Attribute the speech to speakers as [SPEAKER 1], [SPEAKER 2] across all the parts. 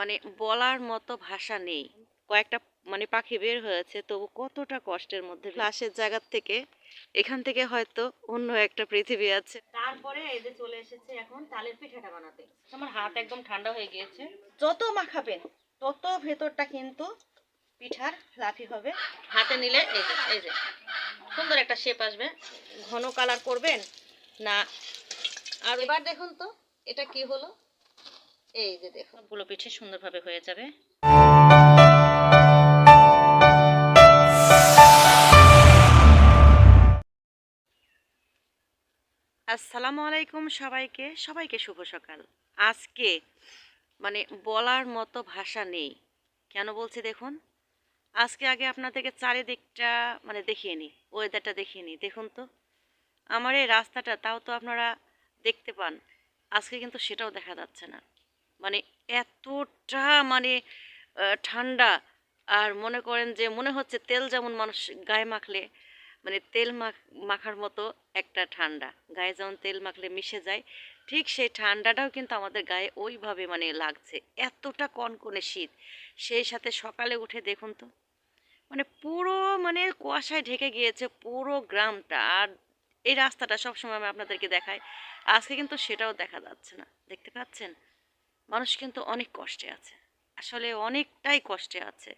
[SPEAKER 1] মানে বলার মতো ভাষা নেই। কয়েকটা মানে পাখি বের হয়েছে তবু কতটা কষ্টের মধ্যে ক্লাসের জায়গা থেকে এখান থেকে হয়তো অন্য একটা পৃথিবী আছে। তারপরে এই যে চলে এসেছে এখন তালের পিঠাটা বানাতে। আমার হাত একদম ঠান্ডা হয়ে গিয়েছে। যত মাখাবেন তত ভেতরটা কিন্তু পিঠার লাফি হবে। হাতে নিলে এই যে এই যে সুন্দর একটা শেপ আসবে। ঘন কালার করবেন না? আর এবার দেখুন তো এটা কি হলো? এই যে দেখুন সবগুলো পিঠে সুন্দরভাবে হয়ে যাবে। আসসালামু আলাইকুম সবাইকে। সবাইকে শুভ সকাল। আজকে মানে বলার মতো ভাষা নেই। কেন বলছি দেখুন? আজকে আগে আপনাদেরকে চারিদিকটা মানে দেখিয়ে নিই ওয়েদারটা দেখিয়ে নিই। দেখুন তো, আমার এই রাস্তাটা, তাও তো আপনারা দেখতে পান। আজকে কিন্তু সেটাও দেখা যাচ্ছে না। মানে এতটা মানে ঠান্ডা। আর মনে করেন যে মনে হচ্ছে তেল যেমন মানুষ গায়ে মাখলে মানে তেল মাখ, মাখার মতো একটা ঠান্ডা। গায়ে যেমন তেল মাখলে মিশে যায়, ঠিক সেই ঠান্ডাটাও কিন্তু আমাদের গায়ে ওইভাবে মানে লাগছে। এতটা কনকনে শীত। সেই সাথে সকালে উঠে দেখুন তো মানে পুরো মানে কুয়াশায় ঢেকে গিয়েছে পুরো গ্রামটা। আর এই রাস্তাটা সবসময় আমি আপনাদেরকে দেখাই। আজকে কিন্তু সেটাও দেখা যাচ্ছে না। দেখতে পাচ্ছেন? মানুষ কিন্তু অনেক কষ্টে আছে। আসলে অনেকটাই কষ্টে আছে।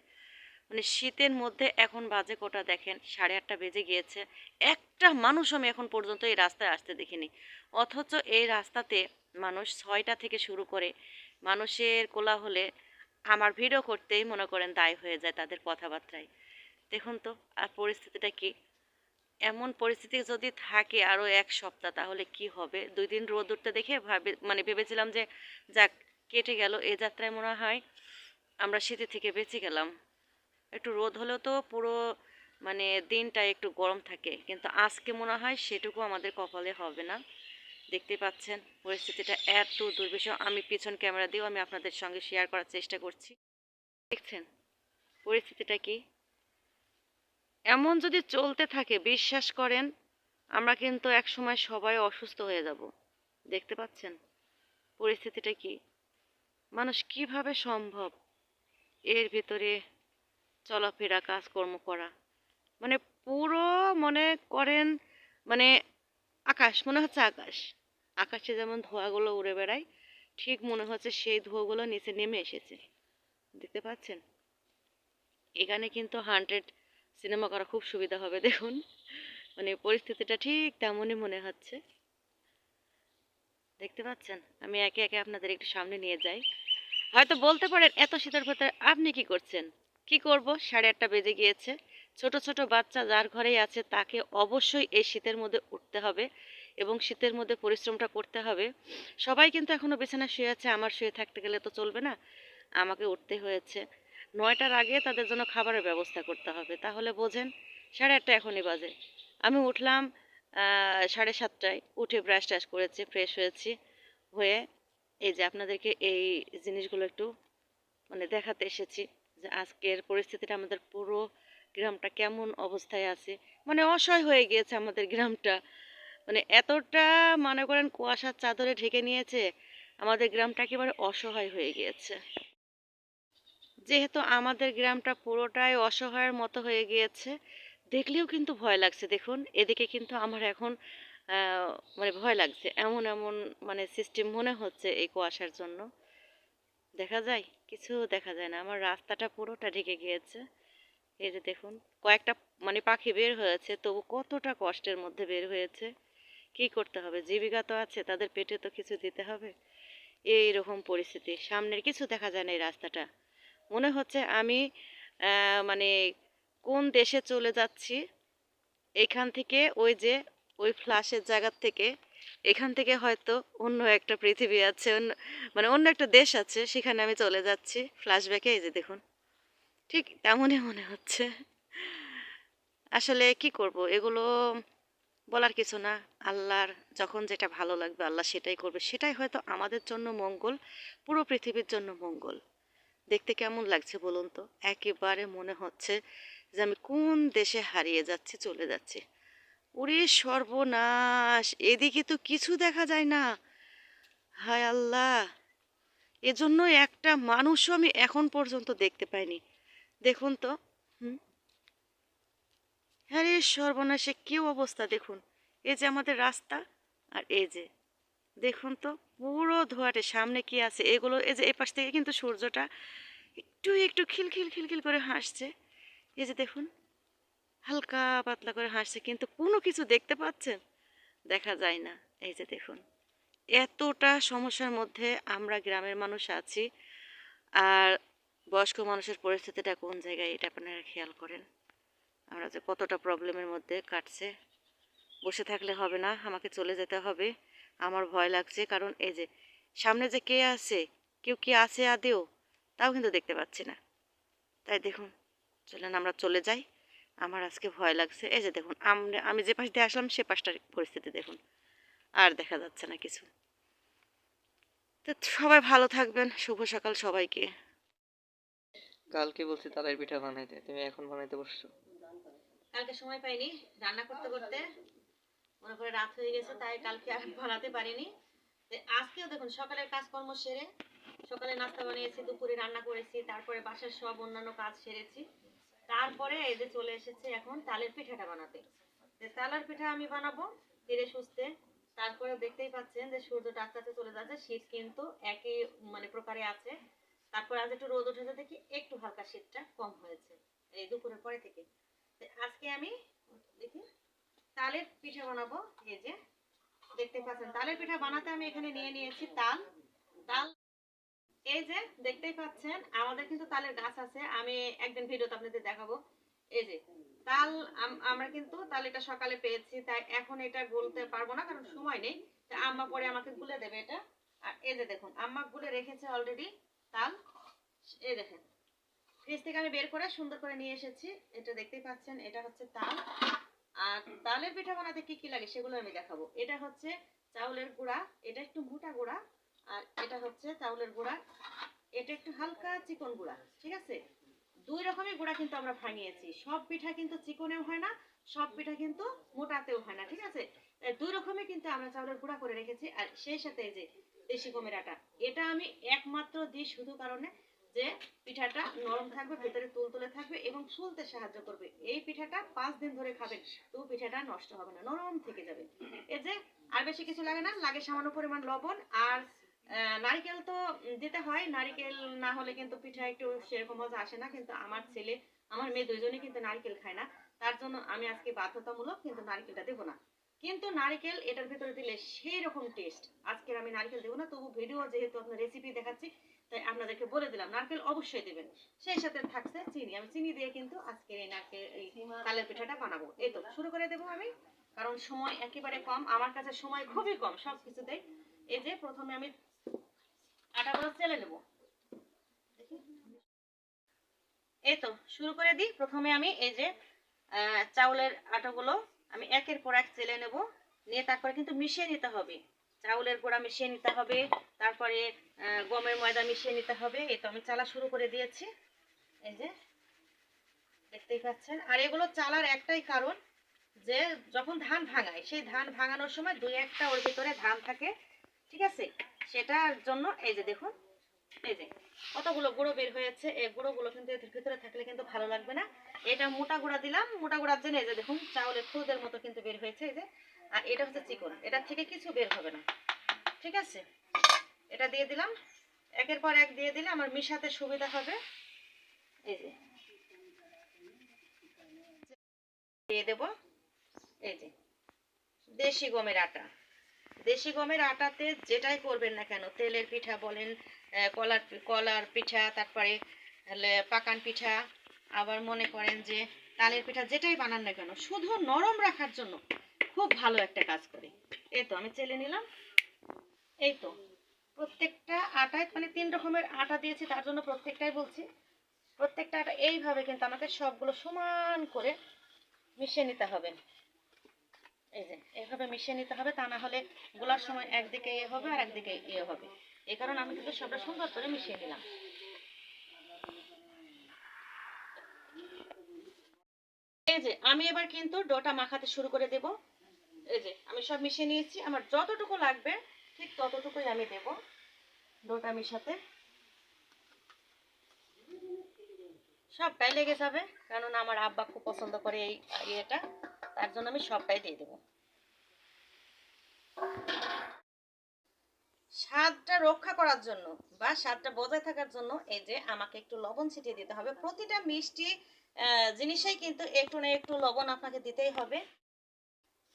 [SPEAKER 1] মানে শীতের মধ্যে এখন বাজে কোটা দেখেন, সাড়ে আটটা বেজে গিয়েছে। একটা মানুষ আমি এখন পর্যন্ত এই রাস্তায় আসতে দেখিনি। অথচ এই রাস্তাতে মানুষ ছয়টা থেকে শুরু করে মানুষের কোলাহলে আমার ভিডিও করতেই মনে করেন দায় হয়ে যায় তাদের কথাবার্তায়। দেখুন তো, আর পরিস্থিতিটা কি? এমন পরিস্থিতি যদি থাকে আরও এক সপ্তাহ, তাহলে কি হবে? দুই দিন রোদ উঠতে দেখে ভাবে মানে ভেবেছিলাম যে, যাক কেটে গেল এ যাত্রায় মনে হয় আমরা শীতের থেকে বেঁচে গেলাম। একটু রোদ হলেও তো পুরো মানে দিনটা একটু গরম থাকে, কিন্তু আজকে মনে হয় সেটুকু আমাদের কপালে হবে না। দেখতে পাচ্ছেন পরিস্থিতিটা এত দুর্বিষহ। আমি পিছন ক্যামেরা দিয়েও আমি আপনাদের সঙ্গে শেয়ার করার চেষ্টা করছি। দেখছেন পরিস্থিতিটা কি? এমন যদি চলতে থাকে, বিশ্বাস করেন, আমরা কিন্তু একসময় সবাই অসুস্থ হয়ে যাব। দেখতে পাচ্ছেন পরিস্থিতিটা কি? মানুষ কীভাবে সম্ভব এর ভিতরে চলাফেরা, কাজকর্ম করা? মানে পুরো মনে করেন মানে আকাশ, মনে হচ্ছে আকাশ। আকাশে যেমন ধোঁয়াগুলো উড়ে বেড়ায়, ঠিক মনে হচ্ছে সেই ধোঁয়াগুলো নিচে নেমে এসেছে। দেখতে পাচ্ছেন? এখানে কিন্তু হান্ড্রেড সিনেমা করা খুব সুবিধা হবে, দেখুন। মানে পরিস্থিতিটা ঠিক তেমনই মনে হচ্ছে। দেখতে পাচ্ছেন? আমি একে একে আপনাদের একটু সামনে নিয়ে যাই। হয়তো বলতে পারেন, এত শীতের ভেতরে আপনি কি করছেন? কি করব? সাড়ে আটটা বেজে গিয়েছে। ছোট ছোট বাচ্চা যার ঘরেই আছে, তাকে অবশ্যই এই শীতের মধ্যে উঠতে হবে এবং শীতের মধ্যে পরিশ্রমটা করতে হবে। সবাই কিন্তু এখনও বিছানা শুয়ে আছে, আমার শুয়ে থাকতে গেলে তো চলবে না। আমাকে উঠতে হয়েছে। নয়টার আগে তাদের জন্য খাবারের ব্যবস্থা করতে হবে। তাহলে বোঝেন, সাড়ে আটটা এখনই বাজে। আমি উঠলাম সাড়ে সাতটায়। উঠে ব্রাশ টাশ করেছি ফ্রেশ হয়েছি, হয়ে এই যে আপনাদেরকে এই জিনিসগুলো একটু মানে দেখাতে এসেছি যে আজকের পরিস্থিতিটা আমাদের পুরো গ্রামটা কেমন অবস্থায় আছে। মানে অসহায় হয়ে গিয়েছে আমাদের গ্রামটা। মানে এতটা মনে করেন কুয়াশার চাদরে ঢেকে নিয়েছে, আমাদের গ্রামটা একেবারে অসহায় হয়ে গিয়েছে। যেহেতু আমাদের গ্রামটা পুরোটাই অসহায়ের মতো হয়ে গিয়েছে, দেখলেও কিন্তু ভয় লাগছে। দেখুন, এদিকে কিন্তু আমার এখন মানে ভয় লাগছে। এমন এমন মানে সিস্টেম মনে হচ্ছে এই কুয়াশার জন্য। দেখা যায়? কিছু দেখা যায় না। আমার রাস্তাটা পুরোটা ঢেকে গিয়েছে। এই যে দেখুন, কয়েকটা মানে পাখি বের হয়েছে। তবু কতটা কষ্টের মধ্যে বের হয়েছে। কি করতে হবে? জীবিকা তো আছে, তাদের পেটে তো কিছু দিতে হবে। এই রকম পরিস্থিতি। সামনের কিছু দেখা যায় না এই রাস্তাটা। মনে হচ্ছে আমি মানে কোন দেশে চলে যাচ্ছি, এখান থেকে ওই যে ওই ফ্লাশের জায়গার থেকে এখান থেকে হয়তো অন্য একটা পৃথিবী আছে, অন্য মানে অন্য একটা দেশ আছে, সেখানে আমি চলে যাচ্ছি। ফ্ল্যাশব্যাকে এই যে দেখুন, ঠিক তেমনই মনে হচ্ছে। আসলে কি করব? এগুলো বলার কিছু না। আল্লাহর যখন যেটা ভালো লাগবে, আল্লাহ সেটাই করবে। সেটাই হয়তো আমাদের জন্য মঙ্গল, পুরো পৃথিবীর জন্য মঙ্গল। দেখতে কেমন লাগছে বলুন তো? একেবারে মনে হচ্ছে যে আমি কোন দেশে হারিয়ে যাচ্ছি, চলে যাচ্ছি। ওরে সর্বনাশ, এদিকে তো কিছু দেখা যায় না। হায় আল্লাহ, এজন্য একটা মানুষও আমি এখন পর্যন্ত দেখতে পাইনি। দেখুন তো, হুম? হ্যাঁ রে সর্বনাশে কেউ অবস্থা দেখুন। এই যে আমাদের রাস্তা আর এই যে। দেখুন তো, পুরো ধোয়াটে সামনে কি আছে? এগুলো এই যে এপাশ থেকে কিন্তু সূর্যটা একটু একটু খিলখিল খিলখিল করে হাসছে। এই যে দেখুন। হালকা পাতলা করে হাসছে, কিন্তু কোনো কিছু দেখতে পাচ্ছেন? দেখা যায় না। এই যে দেখুন, এতটা সমস্যার মধ্যে আমরা গ্রামের মানুষ আছি। আর বয়স্ক মানুষের পরিস্থিতিটা কোন জায়গায়, এটা আপনারা খেয়াল করেন। আমরা যে কতটা প্রবলেমের মধ্যে কাটছে। বসে থাকলে হবে না, আমাকে চলে যেতে হবে। আমার ভয় লাগছে, কারণ এই যে সামনে যে কে আছে, কেউ কি আছে আদেও, তাও কিন্তু দেখতে পাচ্ছি না। তাই দেখুন, চলেন আমরা চলে যাই। আমার আজকে ভয় লাগছে। এই যে দেখুন আমরা আমি যে পাশ দিয়ে আসলাম সে পাশটার পরিস্থিতি দেখুন। আর দেখা যাচ্ছে না কিছু। তো সবাই ভালো থাকবেন। শুভ সকাল সবাইকে।
[SPEAKER 2] কালকে বলছি তালের পিঠা বানাইতে। তুমি এখন বানাইতে বসছো?
[SPEAKER 1] কালকে সময় পাইনি। রান্না করতে করতে মনে করে রাত হয়ে গেছে তাই কালকে আর বানাতে পারিনি। আজকেও দেখুন সকালের কাজকর্ম সেরে সকালে নাস্তা বানিয়েছি দুপুরে রান্না করেছি তারপরে বাসার সব অন্যান্য কাজ সেরেছি। তারপরে এই যে চলে এসেছে এখন তালের পিঠাটা বানাতে। তালের পিঠা আমি বানাবো ধীরে সুস্থে। তারপরে দেখতেই পাচ্ছেন যে আস্তে আস্তে চলে যাচ্ছে, শীত কিন্তু একই মানে প্রকারে আছে। তারপরে আজ একটু রোদ উঠেছে দেখি একটু হালকা শীতটা কম হয়েছে এই দুপুরের পরে থেকে। আজকে আমি দেখি তালের পিঠা বানাবো। এই যে দেখতে পাচ্ছেন, তালের পিঠা বানাতে আমি এখানে নিয়ে নিয়েছি তাল। তাল এই যে দেখতেই পাচ্ছেন, আমাদের কিন্তু তালের গাছ আছে। আমি একদিন ভিডিওতে আপনাদের দেখাবো। এই যে, তাল আম- আমরা কিন্তু তাল এটা সকালে পেয়েছি, তাই এখন এটা গুলতে পারব না, কারণ সময় নেই। তা আম্মা পরে আমাকে গুলে দেবে এটা। আর এই যে দেখুন, আম্মা গুলে রেখেছে অলরেডি তাল। এই দেখেন, ফ্রিজ থেকে আমি বের করে সুন্দর করে নিয়ে এসেছি। এটা দেখতেই পাচ্ছেন, এটা হচ্ছে তাল। আর তালের পিঠা বানাতে কি কি লাগে সেগুলো আমি দেখাবো। এটা হচ্ছে চাউলের গুঁড়া, এটা একটু মোটা গুঁড়া। আর এটা হচ্ছে চাউলের গুঁড়া। এটা একটু হালকা চিকন গুঁড়া, ঠিক আছে? দুই রকমের গুঁড়া কিন্তু আমরা ভাঙিয়েছি। সব পিঠা কিন্তু চিকনেও হয় না, সব পিঠা কিন্তু মোটাতেও হয় না, ঠিক আছে? দুই রকমের কিন্তু আমরা চাউলের গুঁড়া করে রেখেছি। আর সেই সাথে এই যে দেশি গমের আটা এটা আমি একমাত্র দিই শুধু কারণে যে পিঠাটা নরম থাকবে, ভেতরে তুলতুলে থাকবে এবং ফুলতে সাহায্য করবে। এই পিঠাটা পাঁচ দিন ধরে খাবেন, তো পিঠাটা নষ্ট হবে না, নরম থেকে যাবে। এই যে আর বেশি কিছু লাগে না, লাগে সামান্য পরিমাণ লবণ আর নারকেল তো দিতে হয়, নারকেল না হলে কিন্তু পিঠা একটু সেরকম মজা আসে না, কিন্তু আমার ছেলে, আমার মেয়ে দুইজনই কিন্তু নারকেল খায় না। তার জন্য আমি আজকে বাধ্যতামূলক কিন্তু নারকেলটা দেবো না। কিন্তু নারকেল এটার ভিতরে দিলে সেই রকম টেস্ট আজকের আমি নারকেল দেবো না, তবু ভিডিও যেহেতু আপনার রেসিপি দেখাচ্ছি, তাই আপনাদেরকে বলে দিলাম, নারকেল অবশ্যই দেবেন। সেই সাথে থাকছে চিনি। আমি চিনি দিয়ে কিন্তু আজকের এই নারকেল, এই তালের পিঠাটা বানাবো। এই তো, শুরু করে দেবো আমি, কারণ সময় একেবারে কম, আমার কাছে সময় খুবই কম সব কিছুতেই এই যে, প্রথমে আমি আটাগুলো চেলে নেব। এই তো, শুরু করে দিই। প্রথমে আমি এই যে চাউলের আটাগুলো আমি একের পর এক চেলে নেব। নিয়ে তারপরে কিন্তু মিশিয়ে নিতে হবে। চাউলের মিশিয়ে নিতে হবে। তারপরে গমের ময়দা মিশিয়ে নিতে হবে। এই তো আমি চালা শুরু করে দিয়েছি। এই যে, দেখতেই পাচ্ছেন। আর এগুলো চালার একটাই কারণ যে, যখন ধান ভাঙায়, সেই ধান ভাঙানোর সময় দুই একটা ওর ভিতরে ধান থাকে। ঠিক আছে? সেটার জন্য এই যে দেখুন, এই যে কতগুলো গুঁড়ো বের হয়েছে, এই গুঁড়োগুলো কিন্তু এর ভিতরে থাকলে কিন্তু ভালো লাগবে না। এটা মোটা গুঁড়া দিলাম, মোটা গুঁড়ার জন্য এই যে দেখুন, চাউলের খুদের মতো কিন্তু বের হয়েছে এই যে। আর এটা হচ্ছে চিকন, এটা থেকে কিছু বের হবে না। ঠিক আছে? এটা দিয়ে দিলাম। একের পর এক দিয়ে দিলে আমার মিশাতে সুবিধা হবে। এই যে। দিয়ে দেব। এই যে। দেশি গমের আটা। দেশি গমের আটাতে যেটাই করবেন না কেন, তেলের পিঠা বলেন কলার কলার পিঠা, তারপরে পাকান পিঠা, আবার মনে করেন যে তালের পিঠা যেটাই বানান না কেন, শুধু নরম রাখার জন্য খুব ভালো একটা কাজ করে। এই তো আমি চেলে নিলাম। এই তো, প্রত্যেকটা আটায় মানে তিন রকমের আটা দিয়েছি, তার জন্য প্রত্যেকটাই বলছি। প্রত্যেকটা আটা এইভাবে কিন্তু আমাকে সবগুলো সমান করে মিশিয়ে নিতে হবে। এই যে, এভাবে মিশিয়ে নিতে হবে, তা না হলে গোলার সময় একদিকে ইয়ে হবে আর একদিকে ইয়ে হবে। এই কারণে আমি কিন্তু সবটা সুন্দর করে মিশিয়ে নিলাম। এই যে, আমি এবার কিন্তু ডোটা মাখাতে শুরু করে দেব। এই যে, আমি সব মিশিয়ে নিয়েছি, আমার যতটুকু লাগবে, ঠিক ততটুকুই আমি দেব ডোটা মিশাতে। সবটাই লেগে যাবে, কেননা আমার আব্বা খুব পছন্দ করে এই ইয়েটা। তার জন্য আমি সবটাই দিয়ে দেবো। স্বাদটা রক্ষা করার জন্য বা স্বাদটা বজায় থাকার জন্য এই যে আমাকে একটু লবণ ছিটিয়ে দিতে হবে। প্রতিটা মিষ্টি জিনিসেই কিন্তু একটু না একটু লবণ আপনাকে দিতেই হবে।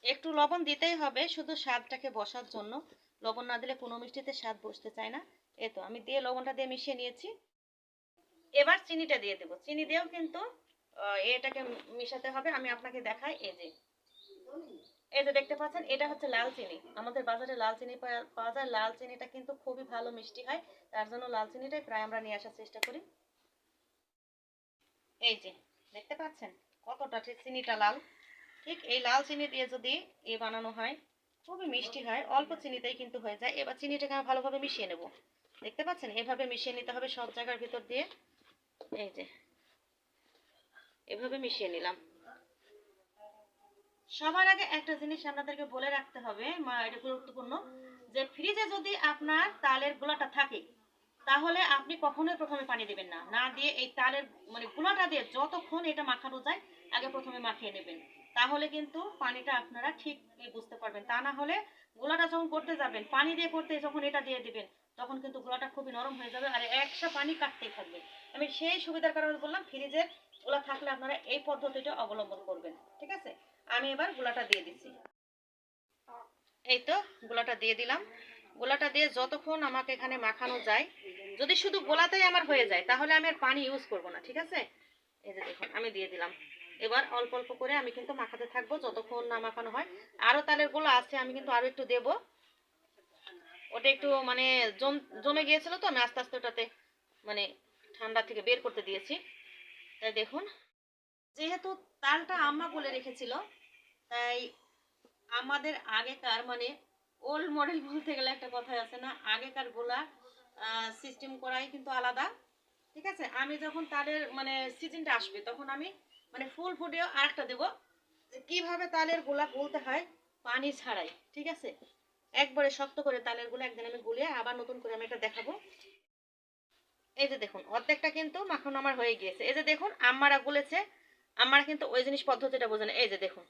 [SPEAKER 1] একটু লবণ দিতেই হবে শুধু স্বাদটাকে বসার জন্য। লবণ না দিলে কোনো মিষ্টিতে স্বাদ বসতে চায় না। এই তো, আমি দিয়ে লবণটা দিয়ে মিশিয়ে নিয়েছি। এবার চিনিটা দিয়ে দেবো। চিনি দিয়েও কিন্তু এটাকে মিশাতে হবে। আমি আপনাকে দেখাই, এই যে। এই যে দেখতে পাচ্ছেন, এটা হচ্ছে লাল চিনি। আমাদের বাজারে লাল চিনি পাওয়া যায় লাল চিনিটা কিন্তু খুবই ভালো, মিষ্টি হয়। তার জন্য লাল চিনিটাই প্রায় আমরা নিয়ে আসার চেষ্টা করি। এই যে, দেখতে পাচ্ছেন কতটা চিনিটা লাল। ঠিক এই লাল চিনি দিয়ে যদি এ বানানো হয়, খুবই মিষ্টি হয়। অল্প চিনিতেই কিন্তু হয়ে যায়। এবার চিনিটাকে আমি ভালোভাবে মিশিয়ে নেব। দেখতে পাচ্ছেন? এভাবে মিশিয়ে নিতে হবে সব জায়গার ভিতর দিয়ে। এই যে এভাবে মিশিয়ে নিলাম। সবার আগে একটা জিনিস আপনাদেরকে বলে রাখতে হবে এটা গুরুত্বপূর্ণ, যে ফ্রিজে যদি আপনার তালের গোলাটা থাকে, তাহলে আপনি কখনোই প্রথমে পানি দিবেন না। না দিয়ে এই তালের মানে গুলাটা দিয়ে যতক্ষণ এটা মাখানো যায়, আগে প্রথমে মাখিয়ে নেবেন। তাহলে কিন্তু পানিটা আপনারা ঠিক বুঝতে পারবেন। তা না হলে গোলাটা যখন করতে যাবেন, পানি দিয়ে করতে যখন এটা দিয়ে দিবেন, তখন কিন্তু গোলাটা খুবই নরম হয়ে যাবে আর একটা পানি কাটতেই থাকবে। আমি সেই সুবিধার কারণে বললাম ফ্রিজের গোলা থাকলে আপনারা এই পদ্ধতিটা অবলম্বন করবেন, ঠিক আছে? আমি এবার গোলাটা দিয়ে দিচ্ছি। এই তো, গোলাটা দিয়ে দিলাম। গোলাটা দিয়ে যতক্ষণ আমাকে এখানে মাখানো যায়, যদি শুধু গোলাতেই আমার হয়ে যায়, তাহলে আমি আর পানি ইউজ করব না, ঠিক আছে? এই যে দেখুন, আমি দিয়ে দিলাম। এবার অল্প অল্প করে আমি কিন্তু মাখাতে থাকব, যতক্ষণ না মাখানো হয়। আরও তালের গোলা আছে, আমি কিন্তু আরও একটু দেব। ওটা একটু মানে জম- জমে গিয়েছিল তো, আমি আস্তে আস্তে ওটাতে মানে ঠান্ডা থেকে বের করতে দিয়েছি। তাই দেখুন, যেহেতু তালটা আম্মা বলে রেখেছিল, তাই আমাদের আগেকার মানে ওল্ড মডেল বলতে গেলে একটা কথা আছে না, আগেকার গোলা সিস্টেম করাই কিন্তু আলাদা, ঠিক আছে? আমি যখন তালের মানে সিজনটা আসবে, তখন আমি মানে ফুল ফুটেও আরেকটা দেবো, যে কীভাবে তালের গোলা গুলতে হয়, পানি ছাড়াই, ঠিক আছে? একবারে শক্ত করে তালের গোলা একদিন আমি গুলিয়ে আবার নতুন করে আমি এটা দেখাবো। এই যে দেখুন, অর্ধেকটা কিন্তু মাখন আমার হয়ে গিয়েছে। এই যে দেখুন, আম্মারা গুলেছে। আমার কিন্তু ওই জিনিস পদ্ধতিটা বোঝেন এই যে দেখুন,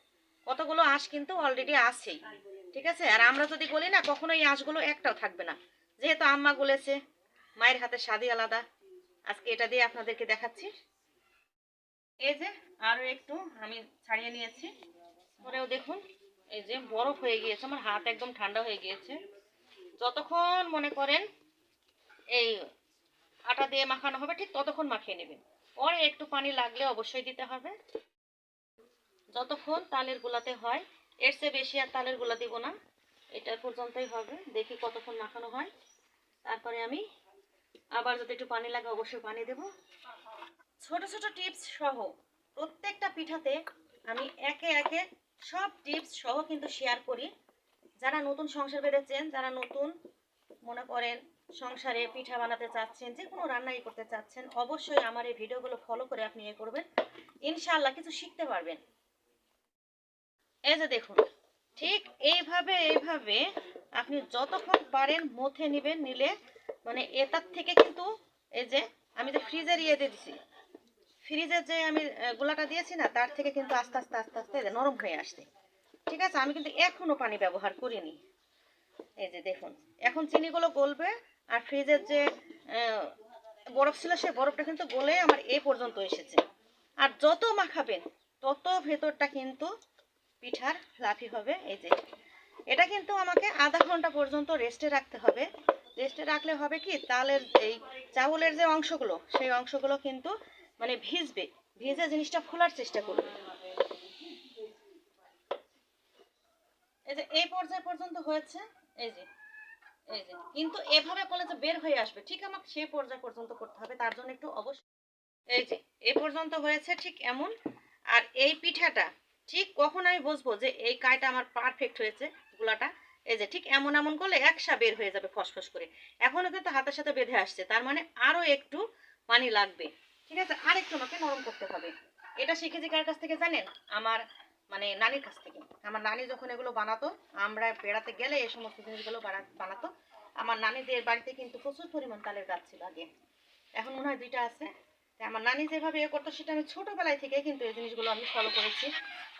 [SPEAKER 1] কতগুলো আঁশ কিন্তু অলরেডি আছেই, ঠিক আছে? আর আমরা যদি বলি না, কখনো এই আঁশগুলো একটাও থাকবে না। যেহেতু আম্মা গুলেছে, মায়ের হাতে স্বাদই আলাদা। আজকে এটা দিয়ে আপনাদেরকে দেখাচ্ছি। এই যে আরও একটু আমি ছাড়িয়ে নিয়েছি। পরেও দেখুন, এই যে বরফ হয়ে গিয়েছে। আমার হাত একদম ঠান্ডা হয়ে গিয়েছে। যতক্ষণ মনে করেন, এই আটা দিয়ে মাখানো হবে, ঠিক ততক্ষণ মাখিয়ে নেবেন। পরে একটু পানি লাগলে অবশ্যই দিতে হবে। যতক্ষণ তালের গোলাতে হয়, এর চেয়ে বেশি আর তালের গোলা দিব না। এটা পর্যন্তই হবে। দেখি কতক্ষণ মাখানো হয়। তারপরে আমি আবার যদি একটু পানি লাগে, অবশ্যই পানি দেব। ছোট ছোট টিপস সহ প্রত্যেকটা পিঠাতে আমি একে একে সব টিপস সহ কিন্তু শেয়ার করি। যারা নতুন সংসার বেঁধেছেন, যারা নতুন মনে করেন সংসারে পিঠা বানাতে চাচ্ছেন যে কোনো রান্নাই করতে চাচ্ছেন, অবশ্যই আমার এই ভিডিওগুলো ফলো করে আপনি এ করবেন। ইনশাআল্লাহ কিছু শিখতে পারবেন। এই যে দেখুন, ঠিক এইভাবে এইভাবে আপনি যতক্ষণ পারেন মথে নেবেন, নিলে মানে এটার থেকে কিন্তু এই যে আমি যে ফ্রিজের ইয়ে দিয়ে দিছি ফ্রিজের যে আমি গোলাটা দিয়েছি না, তার থেকে কিন্তু আস্তে আস্তে আস্তে আস্তে নরম হয়ে আসছে। ঠিক আছে? আমি কিন্তু এখনও পানি ব্যবহার করিনি। এই যে দেখুন, এখন চিনিগুলো গলবে আর ফ্রিজের যে বরফ ছিল, সেই বরফটা কিন্তু গলে আমার এই পর্যন্ত এসেছে। আর যত মাখাবেন, তত ভেতরটা কিন্তু পিঠার লাফি হবে। এই যে, এটা কিন্তু আমাকে আধা ঘণ্টা পর্যন্ত রেস্টে রাখতে হবে। রেস্টে রাখলে হবে কি, তালের এই চাউলের যে অংশগুলো, সেই অংশগুলো কিন্তু মানে ভিজবে, ভিজে জিনিসটা খোলার চেষ্টা করবে। এই যে, এই পর্যায় পর্যন্ত হয়েছে। এই যে কিন্তু এভাবে করলে যে বের হয়ে আসবে, ঠিক আমাকে সেই পর্যায় পর্যন্ত করতে হবে, তার জন্য একটু অবশ্যই এই যে, এ পর্যন্ত হয়েছে ঠিক এমন, আর এই পিঠাটা ঠিক কখন আমি বুঝব যে এই কায়টা আমার পারফেক্ট হয়েছে, গুলাটা, এই যে ঠিক এমন এমন করলে একসা বের হয়ে যাবে ফসফস করে। এখনও কিন্তু হাতের সাথে বেঁধে আসছে, তার মানে আরও একটু পানি লাগবে, ঠিক আছে? আর একটু আমাকে নরম করতে হবে। এটা শিখেছি কার কাছ থেকে জানেন? আমার মানে নানির কাছ থেকে। আমার নানি যখন এগুলো বানাতো, আমরা বেড়াতে গেলে এই সমস্ত জিনিসগুলো বানাতো। আমার নানিদের বাড়িতে কিন্তু প্রচুর পরিমাণ তালের গাছ ছিল আগে। এখন মনে হয় দুইটা আছে। আমার নানি যেভাবে ইয়ে করতো, সেটা আমি ছোটোবেলায় থেকে কিন্তু এই জিনিসগুলো আমি ফলো করেছি।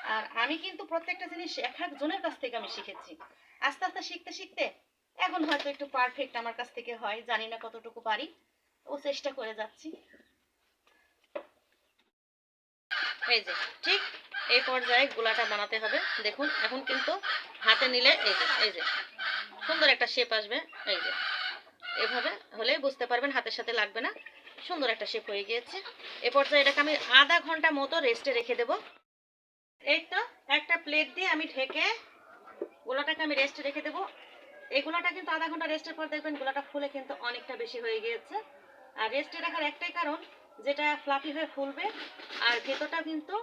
[SPEAKER 1] আর আমি কিন্তু প্রত্যেকটা জিনিস এক একজনের কাছ থেকে আমি শিখেছি। আস্তে আস্তে শিখতে শিখতে এখন হয়তো একটু পারফেক্ট আমার কাছ থেকে হয়, জানি না কতটুকু পারি। ও চেষ্টা করে যাচ্ছি। এই যে, ঠিক এই পর্যায়ে গোলাটা বানাতে হবে। দেখুন, এখন কিন্তু হাতে নিলে এই যে এই যে, সুন্দর একটা শেপ আসবে, এই যে। এভাবে হলে বুঝতে পারবেন হাতের সাথে লাগবে না। সুন্দর একটা শেপ হয়ে গিয়েছে। এ পর্যায়ে এটাকে আমি আধা ঘণ্টা মতো রেস্টে রেখে দেব। এই তো, একটা প্লেট দিয়ে আমি ঢেকে গোলাটাকে আমি রেস্টে রেখে দেবো। এই গোলাটা কিন্তু আধা ঘণ্টা রেস্টের পর দেখবেন গোলাটা ফুলে কিন্তু অনেকটা বেশি হয়ে গিয়েছে। আর রেস্টে রাখার একটাই কারণ যেটা ফ্লাফি হয়ে ফুলবে, আর ভেতরটা কিন্তু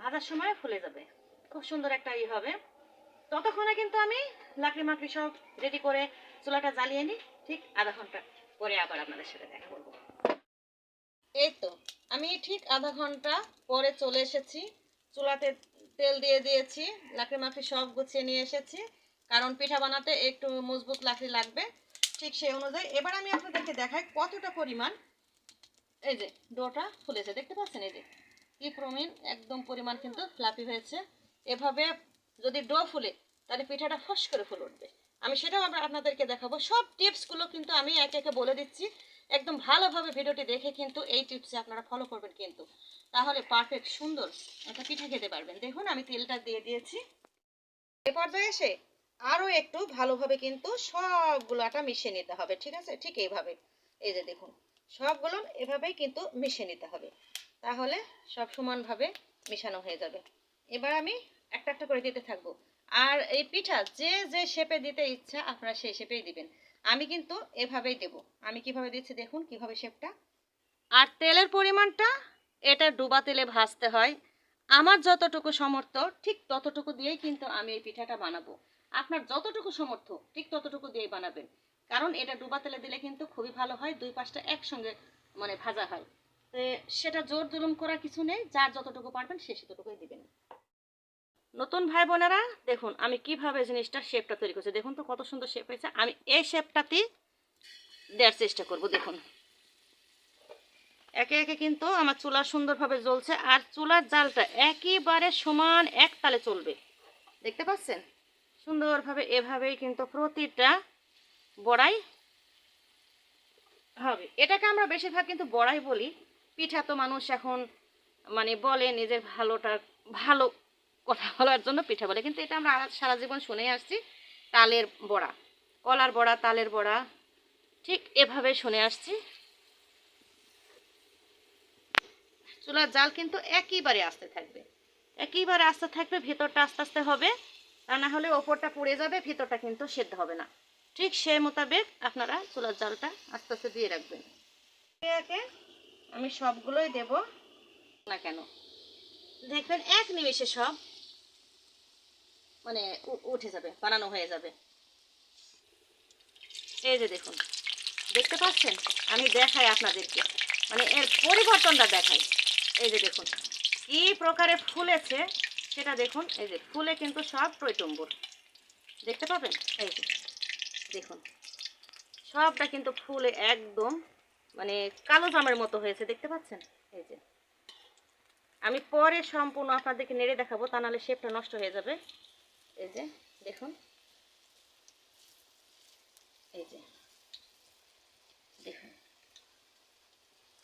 [SPEAKER 1] ভাজার সময় ফুলে যাবে। খুব সুন্দর একটা ই হবে। ততক্ষণে কিন্তু আমি লাকড়ি মাকড়ি সব রেডি করে চুলাটা জ্বালিয়ে নিই। ঠিক আধা ঘণ্টা পরে আবার আপনাদের সাথে দেখা করব। এই তো, আমি ঠিক আধা ঘণ্টা পরে চলে এসেছি। চুলাতে তেল দিয়ে দিয়েছি, লাকড়ি মাকড়ি সব গুছিয়ে নিয়ে এসেছি। কারণ পিঠা বানাতে একটু মজবুত লাকড়ি লাগবে। ঠিক সেই অনুযায়ী এবার আমি আপনাদেরকে দেখাই কতটা পরিমাণ এই যে, ডোটা ফুলেছে দেখতে পাচ্ছেন? এই যে কি প্রমিন একদম পরিমাণ কিন্তু ফ্লাপি হয়েছে। এভাবে যদি ডো ফুলে, তাহলে পিঠাটা ফস করে ফুলে উঠবে। আমি সেটাও আমরা আপনাদেরকে দেখাবো। সব টিপসগুলো কিন্তু আমি একে একে বলে দিচ্ছি। একদম ভালোভাবে ভিডিওটি দেখে কিন্তু এই টিপসে আপনারা ফলো করবেন কিন্তু। তাহলে পারফেক্ট সুন্দর একটা পিঠা খেতে পারবেন। দেখুন, আমি তেলটা দিয়ে দিয়েছি। এ পর্যায়ে এসে আরও একটু ভালোভাবে কিন্তু সবগুলোটা মিশিয়ে নিতে হবে, ঠিক আছে? ঠিক এইভাবে। এই যে দেখুন। সবগুলো এভাবেই কিন্তু মিশিয়ে নিতে হবে। তাহলে সব সমানভাবে মেশানো হয়ে যাবে। এবার আমি একটা একটা করে দিতে থাকব। আর এই পিঠা যে যে শেপে দিতে ইচ্ছা আপনারা সেই শেপেই দিবেন। আমি কিন্তু এভাবেই দেব। আমি কীভাবে দিচ্ছি দেখুন, কীভাবে শেপটা আর তেলের পরিমাণটা, এটা ডুবা তেলে ভাজতে হয়। আমার যতটুকু সমর্থ ঠিক ততটুকু দিয়েই কিন্তু আমি এই পিঠাটা বানাবো। আপনার যতটুকু সমর্থ ঠিক ততটুকু দিয়েই বানাবেন। কারণ এটা ডুবা তেলে দিলে কিন্তু খুবই ভালো হয়, দুই পাশটা একসঙ্গে মানে ভাজা হয়। সেটা জোর জুলুম করা কিছু নেই, যার যতটুকু পারবেন সে সেতটুকুই দিবেন। নতুন ভাই বোনেরা, দেখুন আমি কীভাবে জিনিসটা শেপটা তৈরি করছি। দেখুন তো কত সুন্দর শেপ হয়েছে। আমি এই শেপটাতেই দেওয়ার চেষ্টা করব, দেখুন। একে একে কিন্তু আমার চুলা সুন্দরভাবে জ্বলছে, আর চুলার জালটা একেবারে সমান এক তালে চলবে। দেখতে পাচ্ছেন? সুন্দরভাবে এভাবেই কিন্তু প্রতিটা বড়াই? হবে। এটাকে আমরা বেশিরভাগ কিন্তু বড়াই বলি। পিঠা তো মানুষ এখন মানে বলে নিজের ভালোটা, ভালো কথা বলার জন্য পিঠা বলে। কিন্তু এটা আমরা সারা জীবন শুনে আসছি, তালের বড়া। কলার বড়া, তালের বড়া, ঠিক এভাবে শুনে আসছি। চুলার জাল কিন্তু একইবারে আসতে থাকবে। একইবারে আসতে থাকবে, ভেতরটা আস্তে আস্তে হবে। তা না হলে ওপরটা পুড়ে যাবে, ভেতরটা কিন্তু সেদ্ধ হবে না। ঠিক সে মোতাবেক আপনারা চুলার জালটা আস্তে আস্তে দিয়ে রাখবেন। আমি সবগুলোই দেব না কেন? দেখবেন এক নিমেষে সব মানে উঠে যাবে, বানানো হয়ে যাবে। এই যে দেখুন, দেখতে পাচ্ছেন? আমি দেখাই আপনাদেরকে মানে এর পরিবর্তনটা দেখাই। এই যে দেখুন, কি প্রকারে ফুলেছে সেটা দেখুন। এই যে ফুলে কিন্তু সব টইটম্বুর। দেখতে পাবেন? এই যে। দেখুন। সবটা কিন্তু ফুলে একদম মানে কালো জামের মতো হয়েছে, দেখতে পাচ্ছেন? এই যে। আমি পরে সম্পূর্ণ আপনাদেরকে নেড়ে দেখাবো, তা নাহলে শেপটা নষ্ট হয়ে যাবে। এই যে, দেখুন। এই যে, দেখুন।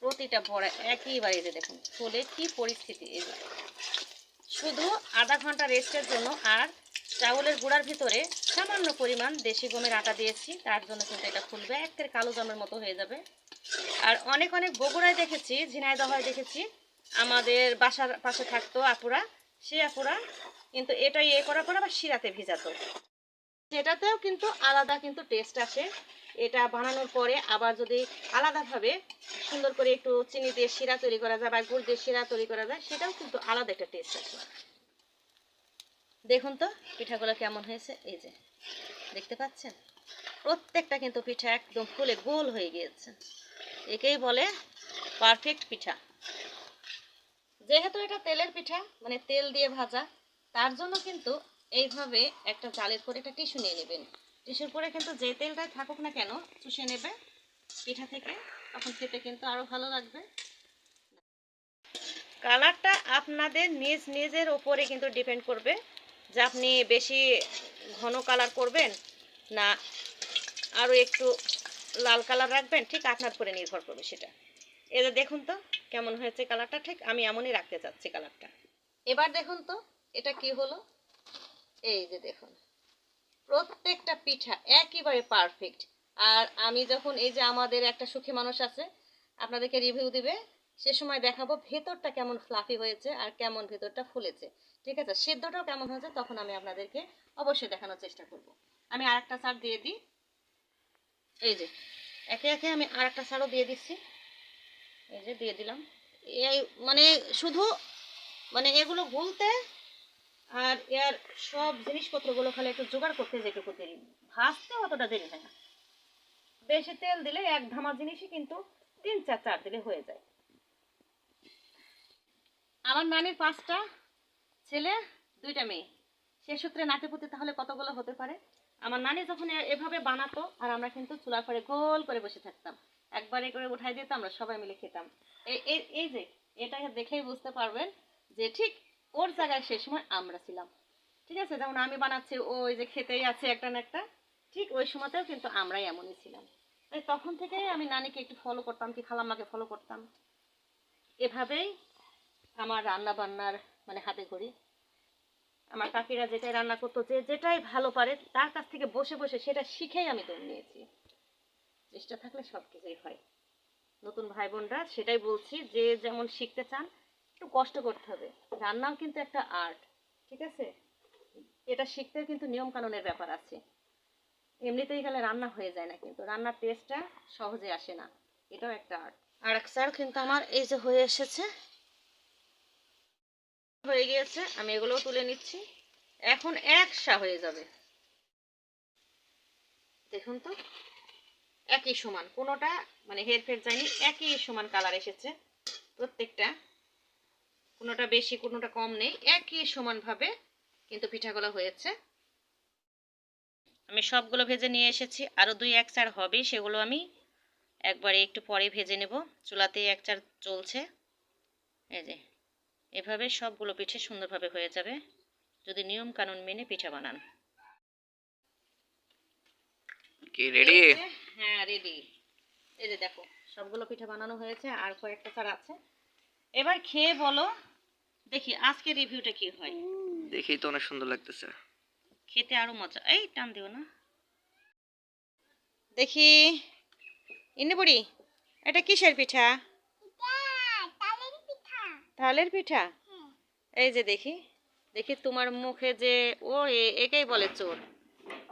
[SPEAKER 1] প্রতিটা বড়া একইবারে যে দেখুন, ফুলে কি পরিস্থিতি, এই যে। শুধু আধা ঘণ্টা রেস্টের জন্য আর চাউলের গুঁড়ার ভিতরে সামান্য পরিমাণ দেশি গমের আটা দিয়েছি। তার জন্য কিন্তু এটা ফুলবে, একের কালো জামের মতো হয়ে যাবে। আর অনেক অনেক বগুড়ায় দেখেছি ঝিনাইদহায় দেখেছি। আমাদের বাসার পাশে থাকতো আপুরা, সে আপুরা, কিন্তু এটা ইয়ে করার পর আবার শিরাতে ভিজাতো। সেটাতেও কিন্তু আলাদা কিন্তু টেস্ট আসে। এটা বানানোর পরে আবার যদি আলাদাভাবে সুন্দর করে একটু চিনি দিয়ে শিরা তৈরি করা যায় বা গুড় দিয়ে শিরা তৈরি করা যায়, সেটাও কিন্তু আলাদা একটা টেস্ট আসে। দেখুন তো, পিঠাগুলো কেমন হয়েছে? এই যে, দেখতে পাচ্ছেন? প্রত্যেকটা কিন্তু পিঠা একদম ফুলে গোল হয়ে গিয়েছে। একেই বলে পারফেক্ট পিঠা। যেহেতু এটা তেলের পিঠা মানে তেল দিয়ে ভাজা, তার জন্য কিন্তু এইভাবে একটা চালের করে একটা টিস্যু নিয়ে নেবেন। টিস্যুর পরে কিন্তু যে তেলটাই থাকুক না কেন, চুষে নেবে পিঠা থেকে, তখন খেতে কিন্তু আরও ভালো লাগবে। কালারটা আপনাদের নিজ নিজের ওপরে কিন্তু ডিপেন্ড করবে। যে আপনি বেশি ঘন কালার করবেন, না, আরও একটু লাল কালার রাখবেন, ঠিক আপনার উপরে নির্ভর করবে সেটা। এবার দেখুন তো, কেমন হয়েছে কালারটা ঠিক আমি এমনই রাখতে চাচ্ছি কালারটা এবার দেখুন তো, এটা কি হলো? এই যে দেখুন, প্রত্যেকটা পিঠা একেবারে পারফেক্ট আর আমি যখন এই যে আমাদের একটা সুখী মানুষ আছে, আপনাদেরকে রিভিউ দিবে, সে সময় দেখাবো ভেতরটা কেমন ফ্লাফি হয়েছে আর কেমন ভেতরটা ফুলেছে। ঠিক আছে? সেদ্ধটাও কেমন হয়েছে তখন আমি আপনাদেরকে অবশ্যই দেখানোর চেষ্টা করব। আমি আর একটা সার দিয়ে দিই। এই যে, একে একে আমি আর একটা সারও দিয়ে দিচ্ছি। এই যে, দিয়ে দিলাম। এই মানে শুধু মানে এগুলো গুলতে আর এর সব জিনিসপত্রগুলো খালি একটু জোগাড় করতে যেটুকু দেরি। ভাজতে অতটা দেরি হয় না। বেশি তেল দিলে এক ধামা জিনিসই কিন্তু তিন চার চার দিলে হয়ে যায়। আমার নানির পাঁচটা ছেলে, দুইটা মেয়ে। সে সূত্রে নাতিপুতি তাহলে কতগুলো হতে পারে? আমার নানি যখন এভাবে বানাতো, আর আমরা কিন্তু চুলার পরে গোল করে বসে থাকতাম। একবারে করে উঠাই দিতাম আমরা সবাই মিলে খেতাম। এই এই- যে, এটা দেখেই বুঝতে পারবেন যে ঠিক ওর জায়গায় সে সময় আমরা ছিলাম। ঠিক আছে? যেমন আমি বানাচ্ছি ওই যে খেতেই আছে একটা না একটা, ঠিক ওই সময়তেও কিন্তু আমরাই এমনই ছিলাম। তাই তখন থেকেই আমি নানিকে একটু ফলো করতাম, কি খালাম্মাকে ফলো করতাম। এভাবেই আমার রান্না বান্নার মানে হাতে করি আমার কাকিরা যেটাই রান্না করতো, যে যেটাই ভালো পারে, তার কাছ থেকে বসে বসে সেটা শিখেই আমি দম নিয়েছি। চেষ্টা থাকলে সব কিছুই হয়। নতুন ভাই বোনরা সেটাই বলছি যে যেমন শিখতে চান, একটু কষ্ট করতে হবে। রান্নাও কিন্তু একটা আর্ট, ঠিক আছে? এটা শিখতে কিন্তু নিয়ম কানুনের ব্যাপার আছে। এমনিতেই গেলে রান্না হয়ে যায় না কিন্তু, রান্নার টেস্টটা সহজে আসে না। এটাও একটা আর্ট আর এক কিন্তু আমার এই যে হয়ে এসেছে হয়ে গিয়েছে, আমি এগুলোও তুলে নিচ্ছি। এখন একসা হয়ে যাবে। দেখুন তো, একই সমান, কোনোটা মানে হেরফের যায়নি, একই সমান কালার এসেছে প্রত্যেকটা। কোনোটা বেশি, কোনোটা কম নেই, একই সমানভাবে কিন্তু পিঠাগুলো হয়েছে। আমি সবগুলো ভেজে নিয়ে এসেছি আরও দুই এক চার হবে, সেগুলো আমি একবারে একটু পরে ভেজে নেব। চুলাতে এক চার চলছে। এই যে এভাবে সবগুলো পিঠে সুন্দরভাবে হয়ে যাবে। যদি নিয়ম কানুন মেনে পিঠা বানান।
[SPEAKER 2] কি রেডি
[SPEAKER 1] হ্যাঁ রেডি এই যে দেখো সবগুলো পিঠা বানানো হয়েছে আর কয়েকটা ছাড়া আছে। এবার খেয়ে বলো দেখি আজকে রিভিউটা কি হয়।
[SPEAKER 2] দেখেই তো অনেক সুন্দর লাগতেছে।
[SPEAKER 1] খেতে আরও মজা এই টান দিও না। দেখি ইন্নি বুড়ি এটা কিসের পিঠা? তালের পিঠা? এই যে দেখি দেখি তোমার মুখে যে ও এ- একেই বলে চোর।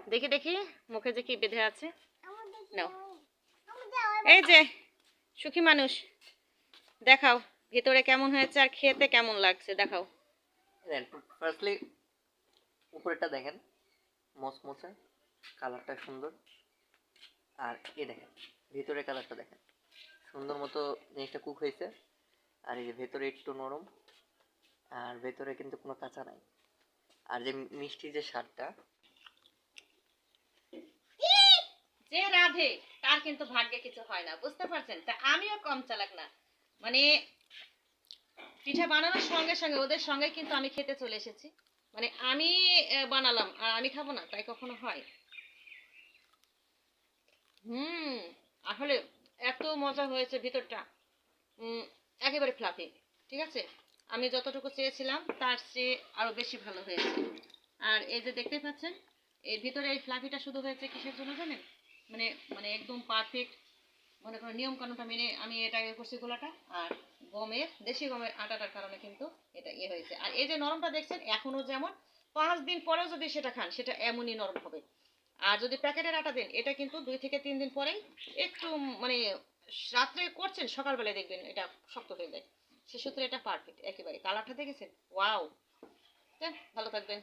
[SPEAKER 1] দেখি দেখি মুখে যে কি বেঁধে আছে। নাও। এই যে সুখী মানুষ। দেখাও ভিতরে কেমন হয়েছে আর খেতে কেমন লাগছে দেখাও।
[SPEAKER 2] ফার্স্টলি উপরেরটা দেখেন। মসমসে কালারটা সুন্দর। আর এ দেখেন ভিতরের কালারটা দেখেন। সুন্দর মতো জিনিসটা কুক হয়েছে। আর এই ভেতরে একটু নরম, আর ভেতরে কিন্তু কোনো কাঁচা নাই। আর যে মিষ্টি যে স্বাদটা,
[SPEAKER 1] যে রাধে, তার কিন্তু ভাগ্যে কিছু হয় না, বুঝতে পারছেন? তা আমিও কম চালাক না। মানে পিঠা বানানোর সঙ্গে সঙ্গে, ওদের সঙ্গে কিন্তু আমি খেতে চলে এসেছি। মানে আমি বানালাম, আর আমি খাব না, তাই কখনো হয়। হুম, আসলে এত মজা হয়েছে ভিতরটা। একেবারে ফ্লাফি ঠিক আছে? আমি যতটুকু চেয়েছিলাম, তার চেয়ে আরও বেশি ভালো হয়েছে। আর এই যে দেখতে পাচ্ছেন, এর ভিতরে এই ফ্লাফিটা শুধু হয়েছে কিসের জন্য জানেন? মানে মানে একদম পারফেক্ট মনে করেন নিয়ম কানুনটা মেনে আমি এটা ইয়ে করছি গোলাটা, আর গমের, দেশি গমের আটাটার কারণে কিন্তু এটা ইয়ে হয়েছে। আর এই যে নরমটা দেখছেন, এখনও যেমন পাঁচ দিন পরেও যদি সেটা খান, সেটা এমনই নরম হবে। আর যদি প্যাকেটের আটা দেন, এটা কিন্তু দুই থেকে তিন দিন পরেই একটু মানে রাত্রে করছেন, সকালবেলায় দেখবেন এটা শক্ত হয়ে যায়। সে সূত্রে এটা পারফেক্ট একেবারে। কালারটা দেখেছেন? ওয়াও ভালো থাকবেন।